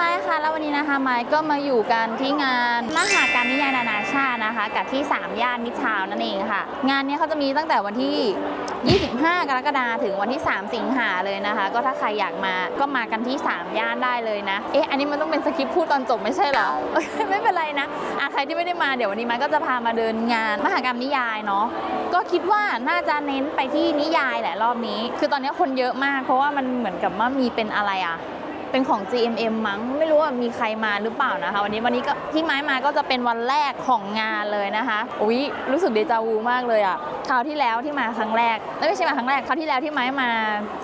ไม้ค่ะ แล้ววันนี้นะคะไม้ก็มาอยู่กันที่งานมหากรรมนิยายนานาชาตินะคะ กับที่ 3 ย่านมิตรทาวนั่นเองค่ะ งานนี้เขาจะมีตั้งแต่วันที่ 25 กรกฎาคมถึงวันที่ 3 สิงหาเลยนะคะ ก็ถ้าใครอยากมาก็มากันที่ 3 ย่านได้เลยนะ เอ๊ะ อันนี้มันต้องเป็นสคริปต์พูดตอนจบไม่ใช่เหรอ ไม่เป็นไรนะอะใครที่ไม่ได้มาเดี๋ยววันนี้ไม้ก็จะพามาเดินงานมหากรรมนิยายเนาะ ก็คิดว่าน่าจะเน้นไปที่นิยายแหละรอบนี้ คือตอนนี้คนเยอะมาก เพราะว่ามันเหมือนกับว่ามีเป็นอะไรอะ เป็นของ GMM มั้ง ไม่รู้ว่ามีใครมาหรือเปล่านะคะ วันนี้วันนี้ก็ที่ไม้มาก็จะเป็นวันแรกของงานเลยนะคะอุ๊ยรู้สึกเดจาวูมากเลยอะคราวที่แล้วที่มาครั้งแรกไม่ใช่มาครั้งแรกคราวที่แล้วที่ไม้มา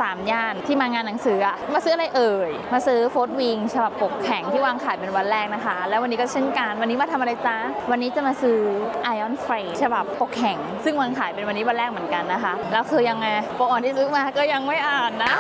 สามย่านที่มางานหนังสืออะมาซื้ออะไรเอ่ยมาซื้อโฟร์วิงฉบับปกแข็งที่วางขายเป็นวันแรกนะคะ แล้ววันนี้ก็เช่นกันวันนี้มาทำอะไรจ๊ะวันนี้จะมาซื้อ Iron Frame ฉบับปกแข็ง ซึ่งวางขายเป็นวันนี้วันแรกเหมือนกันนะคะแล้วคือยังไงปกอ่อนที่ซื้อมาก็ยังไม่อ่านนะ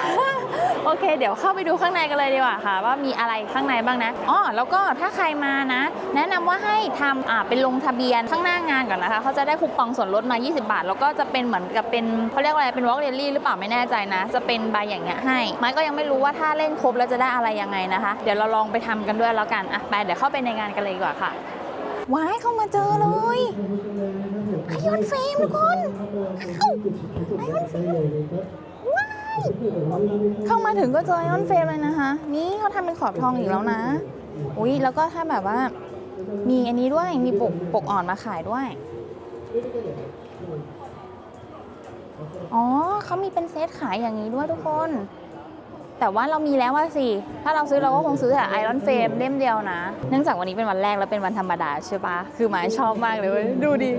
โอเค เดี๋ยวเข้าไปดูข้างในกันเลยดีกว่าค่ะ ว่ามีอะไรข้างในบ้างนะอ๋อแล้วก็ถ้าใครมานะ แนะนำว่าให้ทำอ่าเป็นลงทะเบียนข้างหน้างานก่อนนะคะเขาจะได้คูปองส่วนลดมา 20 บาท แล้วก็จะเป็นเหมือนกับเป็นเขาเรียกว่าอะไรเป็นวอล์กเรลลี่หรือเปล่าไม่แน่ใจนะ จะเป็นใบอย่างเงี้ยให้ไม้ก็ยังไม่รู้ว่าถ้าเล่นครบแล้วจะได้อะไรยังไงนะคะ เดี๋ยวเราลองไปทำกันด้วยแล้วกันอะไปเดี๋ยวเข้าไปในงานกันเลยดีกว่าค่ะว้ายเข้ามาเจอเลยไอออนเฟรมทุกคนไอออนเฟรม เข้ามาถึงก็เจอไอออนเฟรมเลยนะคะ นี่เขาทำเป็นขอบทองอีกแล้วนะ อุ้ยแล้วก็ถ้าแบบว่า มีอันนี้ด้วยมีปกปกอ่อนมาขายด้วย อ๋อเขามีเป็นเซตขายอย่างนี้ด้วยทุกคน แต่ว่าเรามีแล้วว่าสิ ถ้าเราซื้อเราก็คงซื้อแต่ไอรอนเฟรมเล่มเดียวนะ เนื่องจากวันนี้เป็นวันแรกแล้วเป็นวันธรรมดาใช่ปะคือหมายชอบมากเลยเว้ยดูดิ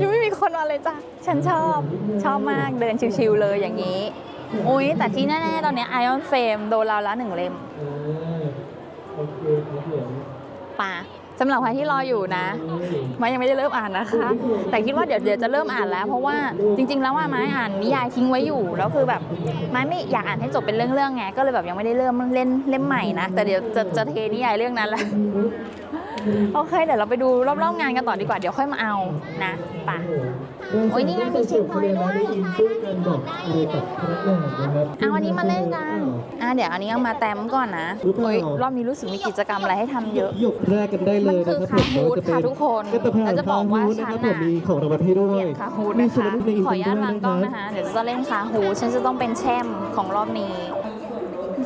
ยังไม่มีคนมาเลยจ้ะฉันชอบชอบมากเดินชิวๆเลยอย่างนี้ อุ้ยแต่ที่แน่ๆ ตอนนี้ไอออนเฟรมโดนเราละหนึ่งเล่มโอเคครับผมป่ะสำหรับใครที่รออยู่นะไม้ยังไม่ได้เริ่มอ่านนะคะ แต่คิดว่าเดี๋ยวเดี๋ยวจะเริ่มอ่านแล้ว เพราะว่าจริง ๆ แล้วว่าไม้อ่านนิยายทิ้งไว้อยู่แล้วคือแบบไม้ไม่อยากอ่านให้จบเป็นเรื่องๆไงก็เลยแบบยังไม่ได้เริ่มเล่นเล่มใหม่นะแต่เดี๋ยวจะจะเทนิยายเรื่องนั้นแหละ โอเค เดี๋ยวเราไปดูรอบๆงานกันต่อดีกว่า เดี๋ยวค่อยมาเอานะป่ะโอ้ยนี่ไงมีเช็คพอยต์ด้วยช่วยกันบอกอะไรกับพนักงานนะครับเอาวันนี้มาเล่นกัน อะเดี๋ยวอันนี้เอามาแต้มก่อนนะโอ้ยรอบนี้รู้สึกมีกิจกรรมอะไรให้ทำเยอะหยกแรกกันได้เลยนะครับผมมันคือว่าจะเป็นคาฮูดค่ะทุกคนก็จะผ่านแล้วจะบอกว่าคฮูดนะฉัคนรับน่ะผมมีของรางวัลให้ด้วยเสียงคาฮูดมีนะส่วนคะลดในอินขออนุญาตด้วางวยกล้องนะนะคะเดี๋ยวจะเล่นคาฮูดฉันจะต้องเป็นแชมป์ของรอบนี้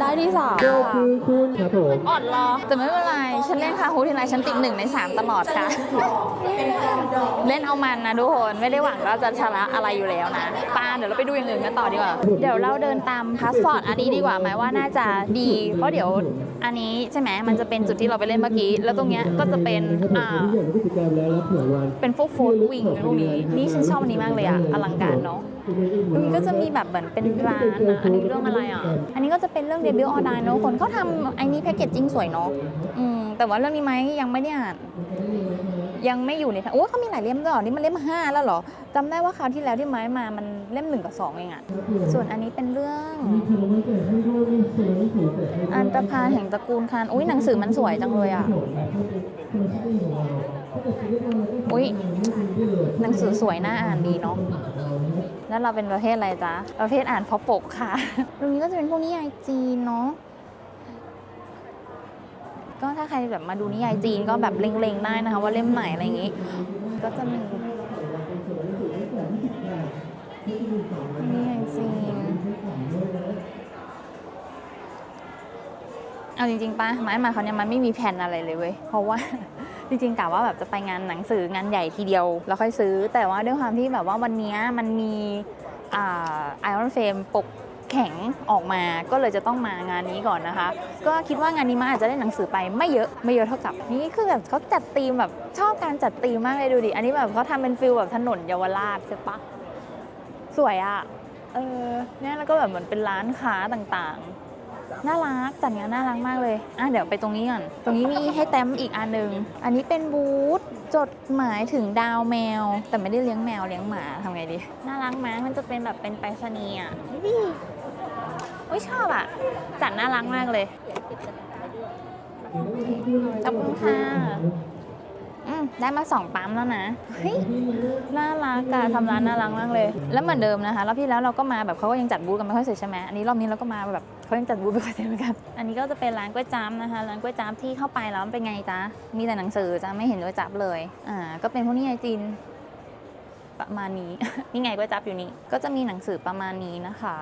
ได้ที่สามก็ค่ะคือคุณครับผมอ่อนรอ แต่ไม่เป็นไร ฉันเล่นคาฮูดทีไรฉันติดหนึ่งในสามตลอดค่ะ เล่นเอามันนะทุกคน ไม่ได้หวังว่าจะชนะอะไรอยู่แล้วนะปาเดี๋ยวเราไปดูอย่างอื่นกันต่อดีกว่า เดี๋ยวเราเดินตามพาสปอร์ตอันนี้ดีกว่าไหมว่าน่าจะดี เพราะเดี๋ยวอันนี้ใช่ไหมมันจะเป็นจุดที่เราไปเล่นเมื่อกี้ แล้วตรงเนี้ยก็จะเป็นอ่าทุกอย่างในกิจกรรมแล้วแล้วเผื่อวันเป็นพวกโฟร์วิงพวกนี้ นี่ฉันชอบอันนี้มากเลยอะอลังการเนาะ ตรงนี้ก็จะมีแบบเหมือนเป็นร้านนะอันนี้เรื่องอะไรอะ อันนี้ก็จะเป็นเรื่องเดบิวต์ออนไลน์เนาะคนเขาทำไอ้นี้แพคเกจจิ้งสวยเนาะอืมแต่ว่าเรื่องนี้ไหมยังไม่ได้อ่านยังไม่อยู่ในโอ้เขามีหลายเล่มด้วยเหรอนี่มันเล่มห้าแล้วเหรอจำได้ว่าคราวที่แล้วที่ไม้มามันเล่มหนึ่งกับสองเองอะส่วนอันนี้เป็นเรื่องอันตรพานแห่งตระกูลคานอุ้ยหนังสือมันสวยจังเลยอะอุ้ยหนังสือสวยน่าอ่านดีเนาะ แล้วเราเป็นประเภทอะไรจ๊ะ ประเภทอ่านเพราะปกค่ะ ตรงนี้ก็จะเป็นพวกนิยายจีนเนาะ ก็ถ้าใครแบบมาดูนิยายจีนก็แบบเล็งๆได้นะคะ ว่าเล่มไหนอะไรอย่างงี้ ก็จะมีนิยายจีนเอาจริงๆป้าไม้มาเขาเนี่ยมันไม่มีแผนอะไรเลยเว้ย เพราะว่า จริงๆกะว่าแบบจะไปงานหนังสืองานใหญ่ทีเดียว แล้วค่อยซื้อ แต่ว่าด้วยความที่แบบว่าวันนี้มันมีไอรอนเฟรมปกแข็งออกมาก็เลยจะต้องมางานนี้ก่อนนะคะ ก็คิดว่างานนี้มาอาจจะได้หนังสือไปไม่เยอะไม่เยอะเท่ากับ นี่คือแบบเขาจัดธีมแบบชอบการจัดธีมมากเลยดูดิ อันนี้แบบเขาทำเป็นฟิลแบบถนนเยาวราชใช่ปะสวยอะเออเนี่ยแล้วก็แบบเหมือนเป็นร้านค้าต่างๆ น่ารักจัดงานน่ารักมากเลยอะเดี๋ยวไปตรงนี้ก่อน ตรงนี้มีให้แต้มอีกอันหนึ่งอันนี้เป็นบูธจดหมายถึงดาวแมว แต่ไม่ได้เลี้ยงแมวเลี้ยงหมาทำไงดี น่ารักไหมมันจะเป็นแบบเป็นไปรษณีย์อะนี่โอ้ยชอบอะ จัดน่ารักมากเลยขอบคุณค่ะได้มาสองปั๊มแล้วนะ เฮ้ย น่ารักอะทำร้านน่ารักมากเลย แล้วเหมือนเดิมนะคะ รอบที่แล้วเราก็มาแบบเขาก็ยังจัดบูธกันไม่ค่อยเสร็จใช่ไหมอันนี้รอบนี้เราก็มาแบบ เขายังจัดบูธไม่ค่อยเสร็จเหมือนกัน อันนี้ก็จะเป็นร้านก๋วยจั๊บนะคะ ร้านก๋วยจั๊บที่เข้าไปแล้วมันเป็นไงจ๊ะ มีแต่หนังสือจ้ะไม่เห็นก๋วยจั๊บเลย อ่า ก็เป็นพวกนี้ไอจีนประมาณนี้ นี่ไงก๋วยจั๊บอยู่นี่ ก็จะมีหนังสือประมาณนี้นะคะ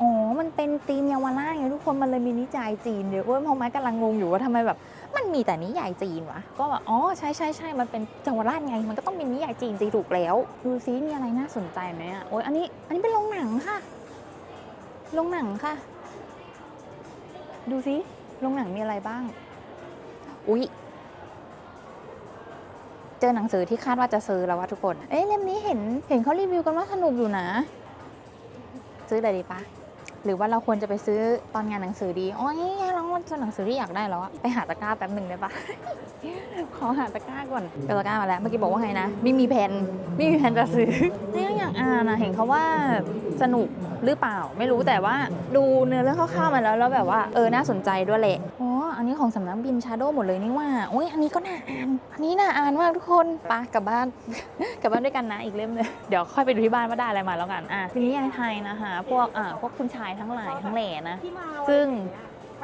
อ๋อ มันเป็นธีมเยาวราชไงทุกคน มันเลยมีนิยายจีนเยอะเว้ยพอไม้กำลังงงอยู่ว่าทำไมแบบ มันมีแต่นิยายจีนวะ ก็แบบอ๋อ ใช่ใช่ใช่มันเป็นเยาวราชไง มันก็ต้องมีนิยายจีนจีถูกแล้ว ดูซิมีอะไรน่าสนใจไหมอะ โอ้ยอันนี้ อันนี้เป็นโรงหนังค่ะ โรงหนังค่ะ ดูซิโรงหนังมีอะไรบ้าง อุ๊ย เจอหนังสือที่คาดว่าจะซื้อแล้วว่าทุกคน เอ๊ะเล่มนี้เห็นเห็นเขารีวิวกันว่าสนุกอยู่นะ ซื้อเลยดีปะหรือว่าเราควรจะไปซื้อตอนงานหนังสือดี โอ้ยเราเจอหนังสือที่อยากได้แล้วอะไปหาตะกร้าแป๊บหนึ่งได้ปะขอหาตะกร้าก่อนเจอตะกร้ามาแล้ว เมื่อกี้บอกว่าไงนะ ไม่มีแผนไม่มีแผนจะซื้อนี่ก็อยากอ่านนะเห็นเขาว่าสนุก หรือเปล่าไม่รู้แต่ว่าดูเนื้อเรื่องคร่าวๆมาแล้วแล้วแบบว่าเออน่าสนใจด้วยแหละอ๋ออันนี้ของสำนักบินชาโดหมดเลยนี่ว่าโอ้ยอันนี้ก็น่าอ่านอันนี้น่าอ่านมากทุกคนปะกลับบ้าน กลับบ้านด้วยกันนะอีกเล่มเลยเดี๋ยวค่อยไปดูที่บ้านว่าได้อะไรมาแล้วกันอะทีนี้ยายไทยนะคะพวกอ่าพวกคุณชายทั้งหลายทั้งแหล่นะซึ่ง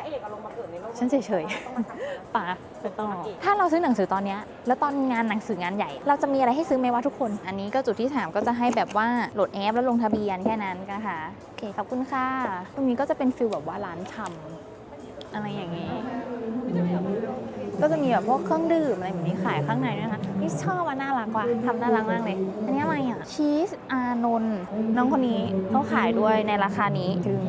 ระเอกเอาลงมาเกิดในโลกฉันเฉยๆป่ะไปต่อถ้าเราซื้อหนังสือตอนเนี้ยแล้วตอนงานหนังสืองานใหญ่ เราจะมีอะไรให้ซื้อไหมวะทุกคน อันนี้ก็จุดที่ถามก็จะให้แบบว่าโหลดแอปแล้วลงทะเบียนแค่นั้นนะคะโอเคขอบคุณค่ะ ตรงนี้ก็จะเป็นฟิลแบบว่าร้านชำอะไรอย่างนี้ก็จะมีแบบพวกเครื่องดื่มอะไรแบบนี้ขายข้างในด้วยนะคะนี่ชอบว่าน่ารักว่ะทำน่ารักมากเลย อันนี้อะไรอะชีสอานนท์น้องคนนี้เขาขายด้วยในราคานี้ถึง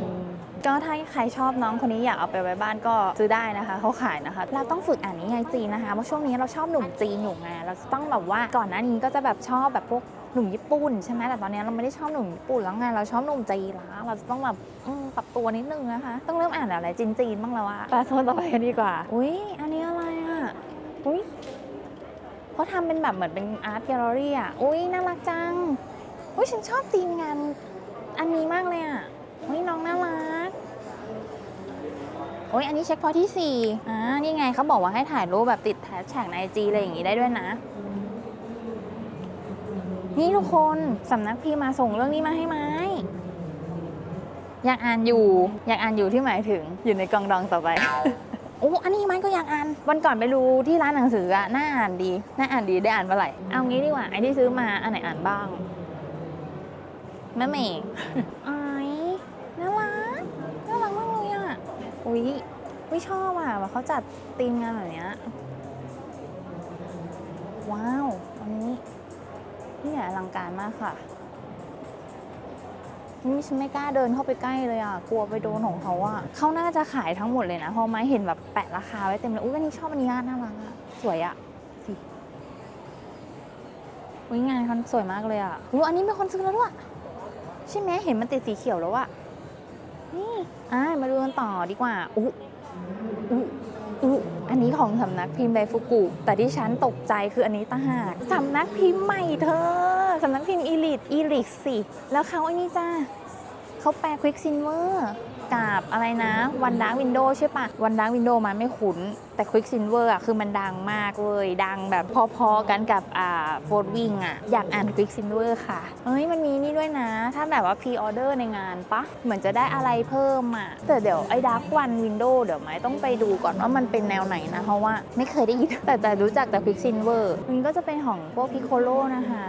ก็ถ้าใครชอบน้องคนนี้อยากเอาไปไว้บ้านก็ซื้อได้นะคะเขาขายนะคะ เราต้องฝึกอ่านนิยายจีนนะคะเพราะช่วงนี้เราชอบหนุ่มจีนอยู่ไงเราจะต้องแบบว่าก่อนหน้านี้ก็จะแบบชอบแบบพวกหนุ่มญี่ปุ่นใช่ไหมแต่ตอนนี้เราไม่ได้ชอบหนุ่มญี่ปุ่นแล้วไงเราชอบหนุ่มจีนแล้วเราจะต้องแบบอืมปรับตัวนิดนึงนะคะ ต้องเริ่มอ่านอะไรจีนๆบ้างแล้วอะไปโซนต่อไปกันดีกว่า อุ้ยอันนี้อะไรอะอุ้ยเขาทำเป็นแบบเหมือนเป็นอาร์ตแกลเลอรี่อะอุ้ยน่ารักจังอุ้ยฉันชอบธีมงานอันนี้มากเลยอะอุ้ยน้องน่ารัก โอ้ยอันนี้เช็คพอยท์ที่4อ่านี่ไงเขาบอกว่าให้ถ่ายรูปแบบติดแฮชแท็กในไอจีอะไรอย่างงี้ได้ด้วยนะ นี่ทุกคนสำนักพิมพ์มาส่งเรื่องนี้มาให้ไหมอยากอ่านอยู่ อยากอ่านอยู่ที่หมายถึงอยู่ในกล่องดองต่อไปโอ้อันนี้ไม้ก็อยากอ่าน วันก่อนไปดูที่ร้านหนังสืออะน่าอ่านดี น่าอ่านดีได้อ่านเมื่อไหร่เอางี้ดีกว่าไอ้ที่ซื้อมาอันไหนอ่านบ้างแม่เมย์ อุ๊ยวิชอบอะว่าเขาจัดธีมงานแบบเนี้ยว้าวอันนี้นี่ใหญ่อลังการมากค่ะนี่ฉันไม่กล้าเดินเข้าไปใกล้เลยอะ กลัวไปโดนของเขาอะเขาน่าจะขายทั้งหมดเลยนะพราะไม้เห็นแบบแปะราคาไว้เต็มเลย อุ้ยอันนี้ชอบอันนี้น่ารักอะ สวยอะสิอุ้ยงานเขาสวยมากเลยอะอุ้ยอันนี้มีคนซื้อแล้วด้วยใช่ไหมเห็นมันติดสีเขียวแล้วอะ อ่ามาดูกันต่อดีกว่าอุ๊อุ๊อุ๊อันนี้ของสำนักพิมพ์ไดฟุกุ แต่ที่ฉันตกใจคืออันนี้ต่างหากสำนักพิมพ์ใหม่เธอสำนักพิมพ์อีลิทอีลิทสิ แล้วเขาอันนี้จ้าเขาแปลควิกซินเวอร์ กับอะไรนะวันดังวินโดใช่ปะวันดังวินโดมันไม่คุ้น แต่ควิกซินเวอร์อะคือมันดังมากเลยดังแบบพอๆกันกับอ่าโฟร์วิงอะอยากอ่านควิกซินเวอร์ค่ะเฮ้ยมันมีนี่ด้วยนะ ถ้าแบบว่าพรีออเดอร์ในงานปะเหมือนจะได้อะไรเพิ่มอะแต่เดี๋ยวไอ้ดักวันวินโดเดี๋ยวไม่ต้องไปดูก่อนว่ามันเป็นแนวไหนนะเพราะว่าไม่เคยได้ยินแต่แต่รู้จักแต่ควิกซินเวอร์มันก็จะเป็นของพวกพิโคโลนะคะ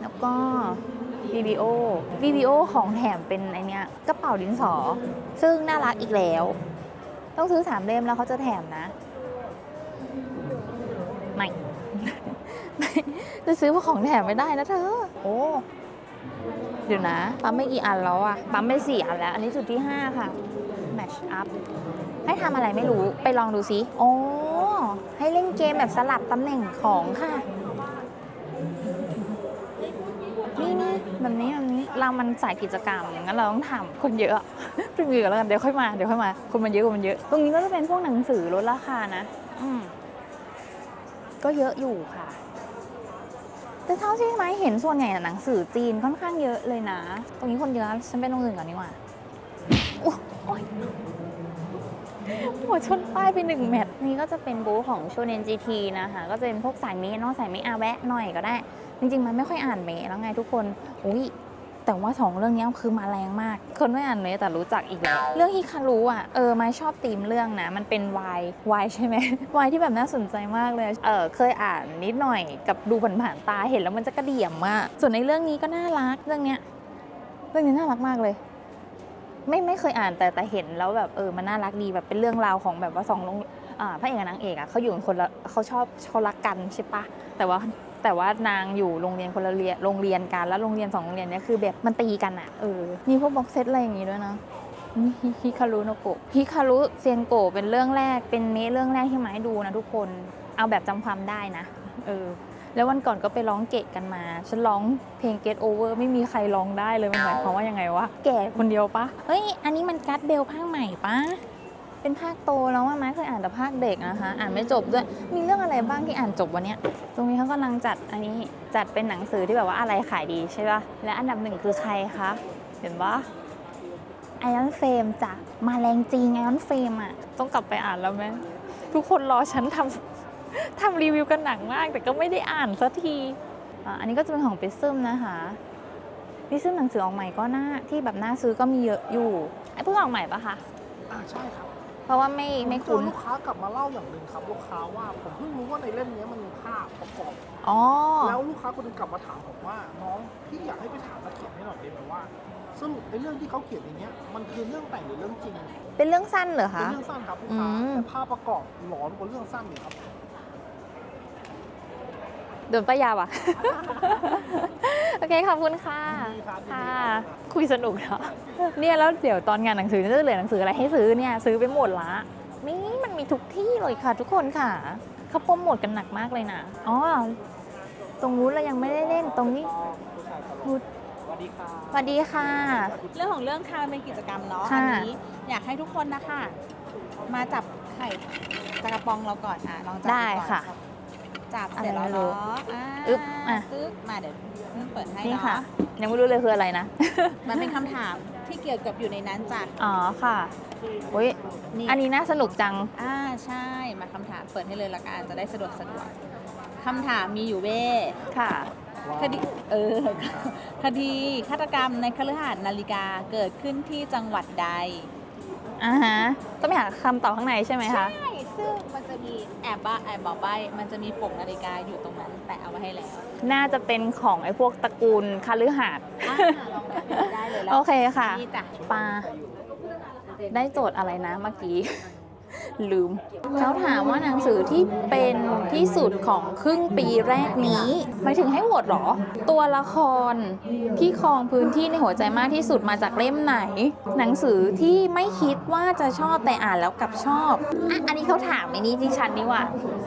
แล้วก็ VBO VBO ของแถมเป็นไอเนี้ยกระเป๋าดินสอ ซึ่งน่ารักอีกแล้ว ต้องซื้อสามเล่มแล้วเขาจะแถมนะ ไม่ไม่จะซื้อพราะของแถมไม่ได้นะเธอ โอ้ เดี๋ยวนะ ปั๊มไม่กี่อันแล้วอะปั๊มไปสี่อันแล้ว อันนี้จุดที่5ค่ะ match up ให้ทำอะไรไม่รู้ ไปลองดูซิ โอ้ ให้เล่นเกมแบบสลับตำแหน่งของค่ะ มันี่แบบนี้มันนี้เรามันสายกิจกรรมงั้นเราต้องทำคนเยอะเป็นมือกันแล้วกันเดี๋ยวค่อยมาเดี๋ยวค่อยมาคนมันเยอะคนมันเยอะ ตรงนี้ก็จะเป็นพวกหนังสือลดราคานะ อืมก็เยอะอยู่ค่ะ แต่เท่าที่ไหมเห็นส่วนใหญ่หนังสือจีนค่อนข้างเยอะเลยนะ ตรงนี้คนเยอะฉันไปตรงอื่นก่อนดีกว่าโอ้ย หัวชนป้ายไปหนึ่งแมตช์นี่ก็จะเป็นบูธของโชเนนจีทีนะคะ ก็จะเป็นพวกสายเมเนาะสายเมะอาแวะหน่อยก็ได้ จริงๆ มันไม่ค่อยอ่านเมแล้วไงทุกคน อุ้ยแต่ว่าสองเรื่องนี้คือมาแรงมาก คนไม่อ่านเมะแต่รู้จักอีกแล้วเรื่องฮิคารุอะเออไม่ชอบธีมเรื่องนะ มันเป็นวายวายใช่ไหมวายที่แบบน่าสนใจมากเลยเออเคยอ่านนิดหน่อยกับดูผ่านๆตาเห็นแล้วมันจะกระเดี่ยมมากส่วนในเรื่องนี้ก็น่ารักเรื่องเนี้ยเรื่องนี้น่ารักมากเลย ไม่ไม่เคยอ่านแต่แต่เห็นแล้วแบบเออมันน่ารักดีแบบเป็นเรื่องราวของแบบว่าสองลงอ่าพระเอกกับนางเอกอะเขาอยู่กันคนละเขาชอบเขารักกันใช่ปะแต่ว่าแต่ว่านางอยู่โรงเรียนคนละเรียนโรงเรียนกันแล้วโรงเรียนสองโรงเรียนเนี้ยคือแบบมันตีกันอะเออมีพวกบ็อกเซตอะไรอย่างงี้ด้วยนะฮิคารุโนโกะฮิคารุเซียนโกะเป็นเรื่องแรกเป็นเมเรื่องแรกที่มาให้ดูนะทุกคนเอาแบบจำความได้นะเออ แล้ววันก่อนก็ไปร้องเกะกันมา ฉันร้องเพลง Get Over ไม่มีใครร้องได้เลย มันหมายความว่ายังไงวะ แก่คนเดียวปะ เฮ้ย อันนี้มันกัดเบลภาคใหม่ปะ เป็นภาคโตแล้วว่าไม้เคยอ่านแต่ภาคเด็กนะคะ อ่านไม่จบด้วย มีเรื่องอะไรบ้างที่อ่านจบวันเนี้ย ตรงนี้เขากำลังจัดอันนี้ จัดเป็นหนังสือที่แบบว่าอะไรขายดีใช่ปะและอันดับหนึ่งคือใครคะ เห็นปะไอออนเฟมจ้ะ มาแรงจริงไอออนเฟมอะ ต้องกลับไปอ่านแล้วไหมทุกคนรอฉันทำ ทำรีวิวกันหนังมาก แต่ก็ไม่ได้อ่านสักทีอะอันนี้ก็จะเป็นของปิซึมนะคะปิซึมหนังสือออกใหม่ก็น่าที่แบบน่าซื้อก็มีเยอะอยู่ไอ้เพิ่งออกใหม่ปะคะอ่าใช่ครับเพราะว่าไม่ไม่เจอคุ้นลูกค้ากลับมาเล่าอย่างหนึ่งครับลูกค้าว่าผมเพิ่งรู้ว่าในเล่มนี้มันมีภาพประกอบอ๋อแล้วลูกค้าคนหนึงกลับมาถามผมว่าน้องพี่อยากให้ไปถามนักเขียนให้หน่อยได้ไหมว่าสรุปในเรื่องที่เขาเขียนในเนี้ยมันคือเรื่องแต่งหรือเรื่องจริง เป็นเรื่องสั้นเหรอเป็นคะเรื่องสั้นครับลูกค้าอืมแต่ภาพประกอบหลอนกว่าเรื่องสั้นอีกครับ โดนป้ายาว่ะ โอเคขอบคุณค่ะยินดีครับยินดีค่ะครับคุยสนุกเนาะเนี่ยแล้วเดี๋ยวตอนงานหนังสือจะเหลือหนังสืออะไรให้ซื้อเนี่ยซื้อไปหมดละนี่มันมีทุกที่เลยค่ะ ทุกคนค่ะเขาโปรโมทกันหนักมากเลยนะอ๋อตรงนู้นเรายังไม่ได้เล่นตรงนี้พูดสวัสดีครับสวัสดีค่ะ เรื่องของเรื่องค่ะมันเป็นกิจกรรมเนาะค่ะอันี้อยากให้ทุกคนนะคะ มาจับไข่จากกระปองเราก่อนอะลองจับได้ก่อนค่ะ จับเสร็จแล้วอะไรไม่รู้เนาะอ่าอึ๊บอะตึ๊บมาเดี๋ยวนุ่นเปิดให้นี่เนาะค่ะยังไม่รู้เลยคืออะไรนะ มันเป็นคำถามที่เกี่ยวกับอยู่ในนั้นจ้ะอ๋อค่ะอุ้ยนี่อันนี้น่าสนุกจัง อ่าใช่มาคำถามเปิดให้เลยละกันจะได้สะดวกสะดวกคำถามมีอยู่เว้ค่ะ คดีเออคดีฆาตกรรมในคฤหาสน์นาฬิกาเกิดขึ้นที่จังหวัดใด อ่าฮะต้องไปหาคำตอบข้างในใช่ไหมคะ ใช่ ซึ่งมันจะมีแอบบ้าแอบบอกใบมันจะมีปกนาฬิกาอยู่ตรงนั้น แต่เอาไว้ให้แล้วน่าจะเป็นของไอ้พวกตระกูลคาลือหาด อ่าลองไปดูได้เลยแล้วโอเคค่ะ นี่จ้ะ ปลา ได้โจทย์อะไรนะเมื่อกี้ ลืม เขาถามว่าหนังสือที่เป็นที่สุดของครึ่งปีแรกนี้หมายถึงให้โหวตเหรอ ตัวละครที่ครองพื้นที่ในหัวใจมากที่สุดมาจากเล่มไหน หนังสือที่ไม่คิดว่าจะชอบแต่อ่านแล้วกลับชอบอะอันนี้เขาถามในนี้ดิฉันนี่ว่า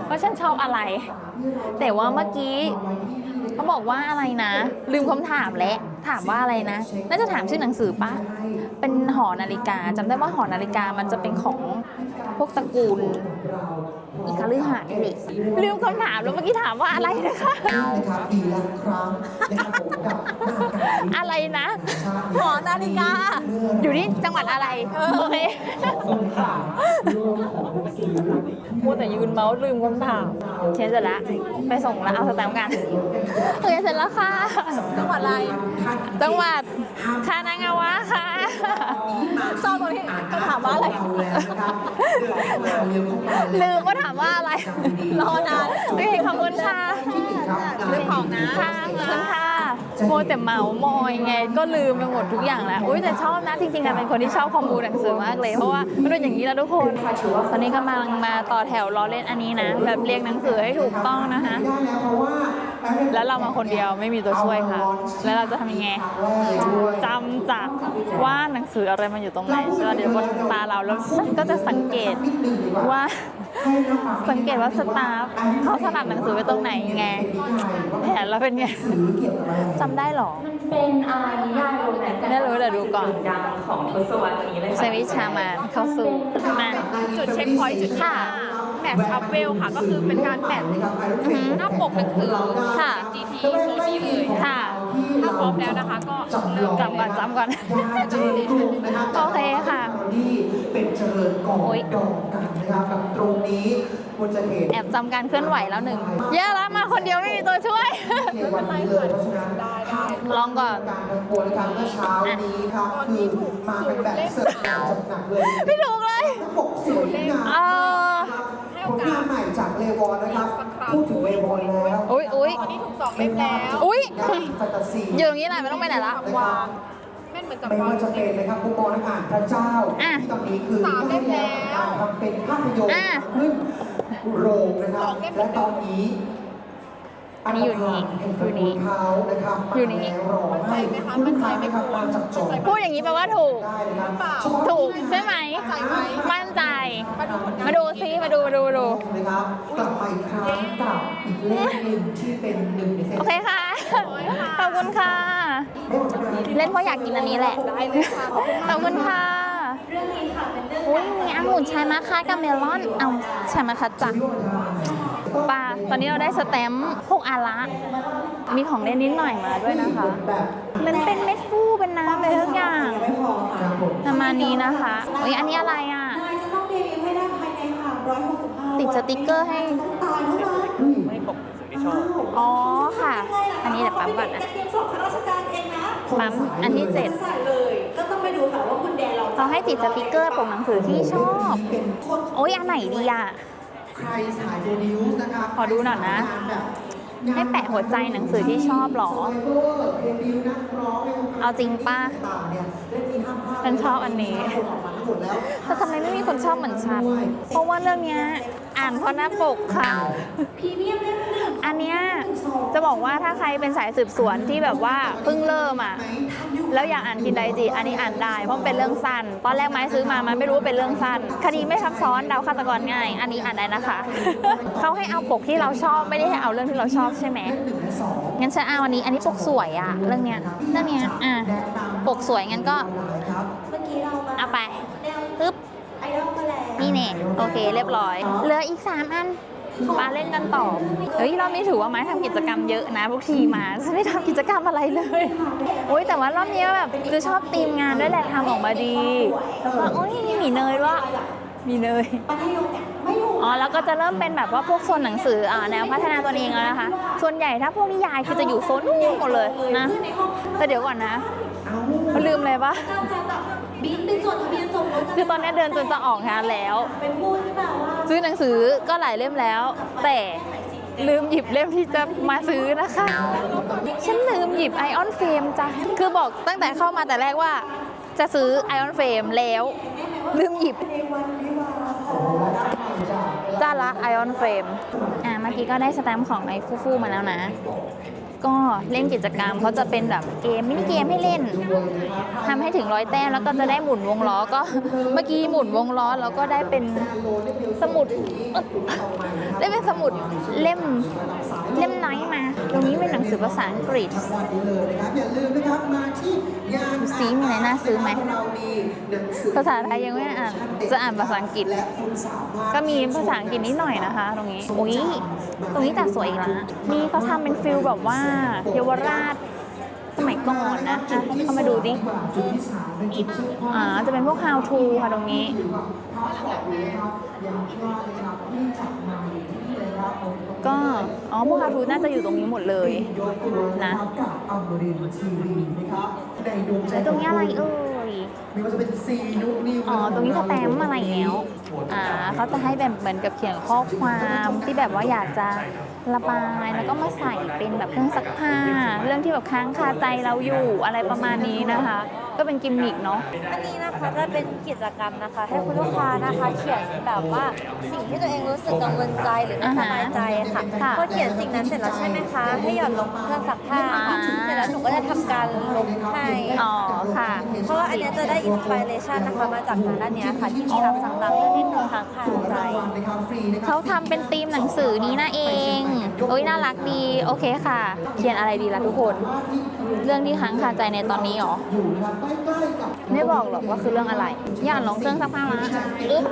ว่าฉันชอบอะไร แต่ว่าเมื่อกี้ เขาบอกว่าอะไรนะ ลืมคำถามและถามว่าอะไรนะ น่าจะถามชื่อหนังสือปะเป็นหอนาฬิกาจำได้ว่าหอนาฬิกามันจะเป็นของพวกตระกูล อีกาลือหาดนี่แหละลืมคำถามแล้วเมื่อกี้ถามว่าอะไรนะคะ นะครับปีละครั้งนะครับผมกับมหากรรมอะไรนะหอนาฬิกา อยู่ที่จังหวัดอะไรโอเคพูดแต่ยืนเมาส์ลืมคำถามเขียนเสร็จแล้วไปส่งแล้วเอาสแตมป์กันโอเคเสร็จแล้วค่ะจังหวัดอะไรจังหวัดคานางาวะค่ะชอบตรงที่เขาถามว่าอะไรเอาแล้วนะครับเดี๋ยวเราเรียนเข้ามาแล้วลืมว่าถามว่าอะไร รอนานโอเคขอบคุณค่ะเรื่องของนะค่ะขอบคุณค่ะโมวแต่เมาส์มอยไง ก็ลืมไปหมดทุกอย่างแล้วอุ้ยแต่ชอบนะจริงๆนะเป็นคนที่ชอบข้อมูลหนังสือมากเลยเพราะว่ามันเป็นอย่างนี้แล้วทุกคนตอนนี้กำลังมาต่อแถวรอเล่นอันนี้นะ แบบเรียงหนังสือให้ถูกต้องนะคะได้ แล้วเพราะว่าแล้วเรามาคนเดียวไม่มีตัวช่วยค่ะ แล้วเราจะทำยังไงจำจากว่าหนังสืออะไรมันอยู่ตรงไหนใช่ไหมเดี๋ยวบนตาเราแล้วฉันก็จะสังเกตว่าสังเกตว่าสตาฟเขาสลับหนังสือไว้ตรงไหนไงแผนเราเป็นไงจำได้เหรอเป็นอะไรนิยายโรแมนต์ไม่รู้เดี๋ยวดูก่อนดังของทศวรรษนี้เลยค่ะเซวิชามานเข้าสู่มาจุดเช็คพอยต์จุดที่ค่ะห้า แมทช์อัพเวลค่ะ ก็คือเป็นการแมทช์หน้าปกหนังสือค่ะ GT โซนนี้เลยค่ะ ถ้าคครบแล้วนะคะ ก็จำลองจำก่อนจำก่อนยาเจริญกรุงนะครับโอเคค่ะที่เป็นเจริญก่อโอ๊ยดอกกันนะครับกับตรงนี้คุณจะเห็นแอบจำการเคลื่อนไหวแล้วหนึ่งแย่แล้วมาคนเดียวไม่มีตัวช่วยในวันนี้เลยเพราะฉะนั้นห้ามพาดลองก่อนการทำโพลการเมื่อเช้านี้ครับคือมาเป็นแบบเสิร์ฟแบบจัดหนักเลยไม่ถูกเลยปกสวยงามเออ ผลงานใหม่จากเลวอนนะครับ พูดถึงเลวอนแล้วอุ๊ยอุ๊ย ตอนนี้ถูกสองเล่มแล้วอุ๊ยด้านแฟนตาซี อยู่ตรงนี้แหละไม่ต้องไปไหนละ วางแม่นเหมือนกับไม่วาว่างจะเป็นนะครับมุมมองนักอ่านพระเจ้า อะที่ตอนนี้คือสามเล่มแล้วการทำเป็นภาพยนตร์อะขึ้นโรงนะครับสองเล่มและตอนนี้ อันนี้อยู่นี่แห่งอยู่นี่เท้านะครับอยู่นี่มาแล้วรอให้คุณลูกค้านะครับมาจับจองพูดอย่างนี้แปลว่าถูกได้นะครับถูกใช่ไหม มั่นใจ มาดูผลงานมาดูซิมาดูมาดูมาดูนะครับกลับมาอีกครั้งกับอีกเล่มหนึ่งที่เป็นหนึ่งในเซตโอเคค่ะ ขอบคุณค่ะ เล่นเพราะอยากกินอันนี้แหละได้เลยค่ะ ขอบคุณขอบคุณค่ะอุ้ยมีองุ่นชายมะคัดกับเมลอน เอาชายมะคัดจ้ะปลาตอนนี้เราได้สแตมป์พวกอาระมีของเล่นนิดหน่อยมาด้วยนะคะแบบมันเป็นเม็ดฟูเป็นน้ำเลยทุกอย่างครับผมประมาณนี้นะคะอุ้ยอันนี้อะไรอะนายจะต้องเดบิวต์ให้ได้ภายใน365ติดสติกเกอร์ให้ต้องตายเท่านั้นไม่ปกสิ่งที่ชอบอ๋อค่ะ อันนี้เดี๋ยวปั๊มก่อนนะจะเตรียมสอบข้าราชการเองนะปั๊มอันที่เจ็ดใส่เลย เราเขาให้ติดสติกเกอร์ปกหนังสือที่ชอบเป็นคนโอ้ยอันไหนดีอะ ใครสายโปรดิวซ์นะครับขอดูหน่อยนะแบบให้แปะหัวใจหนังสือที่ชอบเหรอเดบิวต์นักร้องในวงการเอาจริงป่ะต่างๆเนี่ยเล่นที่ห้ามพลาดฉันชอบอันนี้ออกมาทั้งหมดแล้วแต่ทำไมไม่มีคนชอบเหมือนฉัน เพราะว่าเรื่องเนี้ยอ่านเพราะหน้าปกค่ะพรีเมียมเล่มหนึ่งอันเนี้ยจะบอกว่าถ้าใครเป็นสายสืบสวนที่แบบว่าเพิ่งเริ่มอะ แล้วอยากอ่านคินไดจิอันนี้อ่านได้เพราะมันเป็นเรื่องสั้น ตอนแรกไม้ซื้อมามันไม่รู้ว่าเป็นเรื่องสั้น คดีไม่ซับซ้อนเดาฆาตกรง่าย อันนี้อ่านได้นะคะ เขาให้เอาปกที่เราชอบไม่ได้ให้เอาเรื่องที่เราชอบใช่ไหมงั้นฉันเอาอันนี้ อันนี้ปกสวยอะเรื่องเนี้ยเรื่องเนี้ยอะปกสวยงั้นก็เมื่อกี้เรามาเอาไปนวปึ๊บไอดอลมาแล้วนี่เน่โอเค เรียบร้อยเหลืออีก 3 อัน มาเล่นกันต่อ เฮ้ยรอบนี้ถือว่าไม้ทำกิจกรรมเยอะนะพวกทีมาฉันไม่ทำกิจกรรมอะไรเลยโอ้ยแต่ว่ารอบนี้แบบคือชอบทีมงานด้วยแหละทำออกมาดีแล้วก็โอ้ยมีหมีเนยด้วยมีเนยมัธยมเนยอ๋อแล้วก็จะเริ่มเป็นแบบว่าพวกโซนหนังสืออ่าแนวพัฒนาตนเองแล้วนะคะ ส่วนใหญ่ถ้าพวกนิยายคือจะอยู่โซนนู้นหมดเลยนะแต่เดี๋ยวก่อนนะลืมเลยปะเราจะแบบบินไปจดทะเบียน คือตอนนี้เดินจนจะออกงานแล้วเป็นพูดหรือเปล่าว่าซื้อหนังสือก็หลายเล่มแล้ว แต่ลืมหยิบเล่มที่จะมาซื้อนะคะ ฉันลืมหยิบไอออนเฟมจ้ะ คือบอกตั้งแต่เข้ามาแต่แรกว่า จะซื้อไอออนเฟมแล้ว ลืมหยิบจ้าละไอออนเฟมอะเมื่อกี้ก็ได้สแตมป์ของไอฟูฟูมาแล้วนะ ก็เล่นกิจกรรมเขาจะเป็นแบบเกมมินิเกมให้เล่นทำให้ถึงร้อยแต้มแล้วก็จะได้หมุนวงล้อก็เมื่อกี้หมุนวงล้อแล้วก็ได้เป็นสมุดเอ๊ะได้เป็นสมุดเล่ม เล่มน้อยมา ตรงนี้เป็นหนังสือภาษาอังกฤษวันนี้เลยนะครับอย่าลืมนะครับมาที่งานดูซิมีอะไรน่าซื้อไหมเรามีหนังสือภาษาไทยยังไม่อ่าน จะอ่านภาษาอังกฤษและคุณสามารถก็มีภาษาอังกฤษนิดหน่อยนะคะ ตรงนี้ อุ้ยตรงนี้จัดสวยอีกแล้วนี่เขาทำเป็นฟิลแบบว่าเยาวราช สมัยก่อนนะอะเข้ามาดูดิจุดที่สามเป็นจุดเชื่อมอ่าจะเป็นพวก how to ค่ะตรงนี้พาสปอร์ตเลยนะครับยังพลาดเลยครับที่จับมาอยู่ที่นี่เลยครับผมก็อ๋อพวก how to น่าจะอยู่ตรงนี้หมดเลยยกตัวนะครับกับอมรินทร์ทีวีนะครับในดวงใจแล้วตรงนี้อะไรเอ่ยไมีว่าจะเป็นซีนุกนิวอ๋อตรงนี้สแตมป์อะไรแล้ว อ่าเขาจะให้แบบเหมือนกับเขียนข้อความที่แบบว่าอยากจะระบายแล้วก็มาใส่เป็นแบบเครื่องซักผ้า เรื่องที่แบบค้างคาใจเราอยู่อะไรประมาณนี้นะคะ ก็เป็นกิมมิกเนาะอันนี้นะคะจะเป็นกิจกรรมนะคะ ให้คุณลูกค้านะคะ เขียนแบบว่าสิ่งที่ตัวเองรู้สึกกังวลใจหรือไม่สบายใจค่ะพอเขียนสิ่งนั้นเสร็จแล้วใช่ไหมคะให้หย่อนลงเครื่องซักผ้าค่ะเสร็จแล้วหนูก็จะทำการลงให้อ๋อค่ะ เพราะว่าอันนี้จะได้อินสปิเรชันนะคะมาจากงานด้านนี้ค่ะที่มีรับสั่งตามเรื่องที่หนูค้างคาใจเขาทำเป็นธีมหนังสือนี้นะเองโอ้ยน่ารักดีโอเคค่ะ เขียนอะไรดีล่ะทุกคน เรื่องที่ค้างคาใจในตอนนี้หรอไม่บอกหรอกว่าคือเรื่องอะไรอย่าลองเครื่องซักผ้ามาอึ๊บ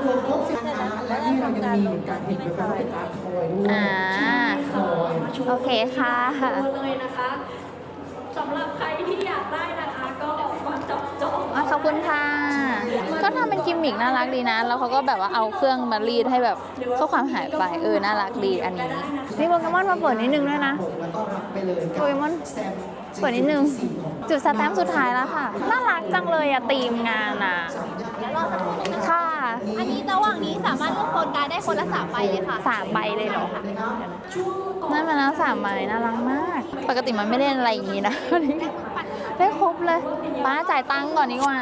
และนี่เรายังมีการติดไฟฟ้าการคอยด้วยอ่าโอเคค่ะเลยนะคะสำหรับใครที่อยากได้นะคะก็มาจับจองอะขอบคุณค่ะ ก็ทำเป็นกิมมิกน่ารักดีนะ แล้วเขาก็แบบว่าเอาเครื่องมารีดให้แบบข้อความหายไปเออน่ารักดีอันนี้นี่โปเกมอนมาเปิดนิดนึงด้วยนะแล้วก็รับไปเลยโปเกมอนเปิดนิดนึง จุดสแตมป์สุดท้ายแล้วค่ะ น่ารักจังเลยอะทีมงานอะเดี๋ยวรอสักครู่นึงนะคะค่ะอันนี้ระหว่างนี้สามารถเลือกโครงการได้คนละสามใบเลยค่ะสามใบเลยเหรอนั่นมาแล้วสามใบน่ารักมาก ปกติมันไม่เล่นอะไรอย่างนี้นะวันนี้ได้ ครบเลยป้าจ่ายตังค์ก่อนดีกว่า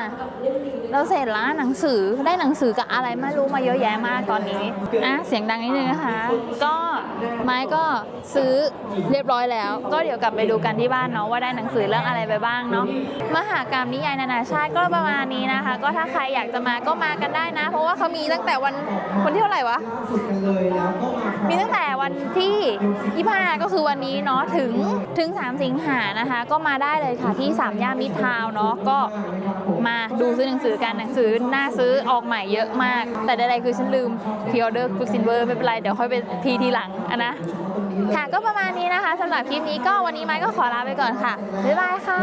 เราเสร็จแล้วหนังสือได้หนังสือกับอะไรไม่รู้มาเยอะแยะมากตอนนี้อะเสียงดังนิดนึงนะคะ ก็ไม้ก็ซื้อเรียบร้อยแล้ว ก็เดี๋ยวกลับไปดูกันที่บ้านเนาะว่าได้หนังสือเรื่องอะไรไปบ้างเนาะมหากรรมนิยายนานาชาติก็ประมาณนี้นะคะ ก็ถ้าใครอยากจะมาก็มากันได้นะ เพราะว่าเขามีตั้งแต่วันวันที่เท่าไหร่วะมีตั้งแต่วันที่ 25 ก็คือวันนี้เนาะถึงถึง 3 สิงหานะคะ ก็มาได้เลยค่ะที่3ย่านมิทาว์เนาะก็มาดูซื้อหนังสือกันหนังสือน่าซื้อออกใหม่เยอะมาก แต่ใดๆคือฉันลืมพิออเดอร์คุกซินเวอร์ไม่เป็นไร เดี๋ยวค่อยไปพีทีหลังอะนะ ค่ะก็ประมาณนี้นะคะสำหรับคลิปนี้ก็วันนี้ไม้ก็ขอลาไปก่อนค่ะ บ๊ายบายค่ะ